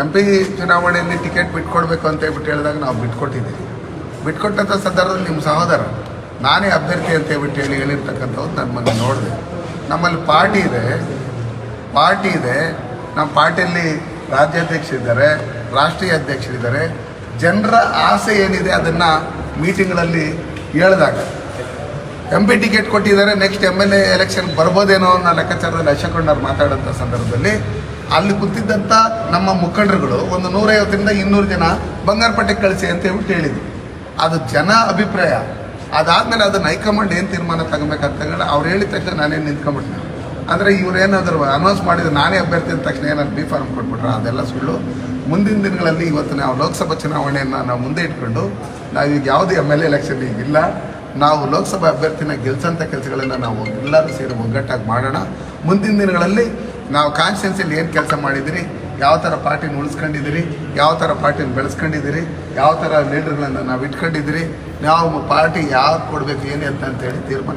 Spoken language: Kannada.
ಎಂ ಪಿ ಚುನಾವಣೆಯಲ್ಲಿ ಟಿಕೆಟ್ ಬಿಟ್ಕೊಡ್ಬೇಕು ಅಂತ ಹೇಳ್ಬಿಟ್ಟು ಹೇಳಿದಾಗ ನಾವು ಬಿಟ್ಕೊಟ್ಟಿದ್ದೀವಿ. ಬಿಟ್ಕೊಟ್ಟಂಥ ಸಂದರ್ಭದಲ್ಲಿ ನಿಮ್ಮ ಸಹೋದರ, ನಾನೇ ಅಭ್ಯರ್ಥಿ ಅಂತ ಹೇಳ್ಬಿಟ್ಟು ಹೇಳಿ ಹೇಳಿರ್ತಕ್ಕಂಥದ್ದು ನಾನು ಮೊನ್ನೆ ನೋಡಿದೆ. ನಮ್ಮಲ್ಲಿ ಪಾರ್ಟಿ ಇದೆ. ಪಾರ್ಟಿ ಇದೆ. ನಮ್ಮ ಪಾರ್ಟಿಯಲ್ಲಿ ರಾಜ್ಯಾಧ್ಯಕ್ಷರಿದ್ದಾರೆ, ರಾಷ್ಟ್ರೀಯ ಅಧ್ಯಕ್ಷರಿದ್ದಾರೆ. ಜನರ ಆಸೆ ಏನಿದೆ ಅದನ್ನು ಮೀಟಿಂಗ್ಗಳಲ್ಲಿ ಹೇಳಿದಾಗ. ಎಂ ಪಿ ಟಿಕೆಟ್ ಕೊಟ್ಟಿದ್ದಾರೆ, next M L A election ಬರ್ಬೋದೇನೋ ಅನ್ನೋ ಲೆಕ್ಕಾಚಾರದಲ್ಲಿ ಅಶೋಕಣ್ಣವ್ರು ಮಾತಾಡೋಂಥ ಸಂದರ್ಭದಲ್ಲಿ ಅಲ್ಲಿ ಕೂತಿದ್ದಂಥ ನಮ್ಮ ಮುಖಂಡರುಗಳು ಒಂದು ನೂರೈವತ್ತರಿಂದ ಇನ್ನೂರು ಜನ ಬಂಗಾರಪಟ್ಟೆಗೆ ಕಳಿಸಿ ಅಂತ ಹೇಳ್ಬಿಟ್ಟು ಹೇಳಿದ್ರು. ಅದು ಜನ ಅಭಿಪ್ರಾಯ. ಅದಾದಮೇಲೆ ಅದನ್ನು ಹೈಕಮಾಂಡ್ ಏನು ತೀರ್ಮಾನ ತಗೋಬೇಕಂತ ಹೇಳಿ ಅವ್ರು ಹೇಳಿದ ತಕ್ಷಣ ನಾನೇನು ನಿಂತ್ಕೊಂಡ್ಬಿಟ್ಟೆ ಅಂದರೆ ಇವರೇನಾದರೂ ಅನೌನ್ಸ್ ಮಾಡಿದ್ರು ನಾನೇ ಅಭ್ಯರ್ಥಿ ಅಂದ ತಕ್ಷಣ ಏನಾದ್ರು ಬಿ ಫಾರ್ಮ್ ಕೊಟ್ಬಿಟ್ರೆ? ಅದೆಲ್ಲ ಸುಳ್ಳು. ಮುಂದಿನ ದಿನಗಳಲ್ಲಿ ಇವತ್ತು ನಾವು ಲೋಕಸಭಾ ಚುನಾವಣೆಯನ್ನು ನಾವು ಮುಂದೆ ಇಟ್ಕೊಂಡು ನಾವು ಈಗ ಯಾವುದೇ ಎಂ ಎಲ್ ಎ ಎಲೆಕ್ಷನ್ ಈಗಿಲ್ಲ ನಾವು ಲೋಕಸಭಾ ಅಭ್ಯರ್ಥಿನ ಗೆಲ್ಸೋಂಥ ಕೆಲಸಗಳನ್ನು ನಾವು ಎಲ್ಲರೂ ಸೇರಿ ಒಗ್ಗಟ್ಟಾಗಿ ಮಾಡೋಣ. ಮುಂದಿನ ದಿನಗಳಲ್ಲಿ ನಾವು ಕಾನ್ಸ್ಟಿಟ್ಯೂನ್ಸಿಯಲ್ಲಿ ಏನು ಕೆಲಸ ಮಾಡಿದಿರಿ ಯಾವ ಥರ ಪಾರ್ಟಿನ ಉಳಿಸ್ಕೊಂಡಿದ್ದೀರಿ? ಯಾವ ಥರ ಪಾರ್ಟಿನ ಬೆಳೆಸ್ಕೊಂಡಿದ್ದೀರಿ? ಯಾವ ಥರ ಲೀಡರ್ಗಳನ್ನು ನಾವು ಇಟ್ಕೊಂಡಿದ್ದೀರಿ? ನಾವು ಪಾರ್ಟಿ ಯಾವ್ದು ಕೊಡಬೇಕು, ಏನು ಅಂತ ಅಂತೇಳಿ ತೀರ್ಮಾನ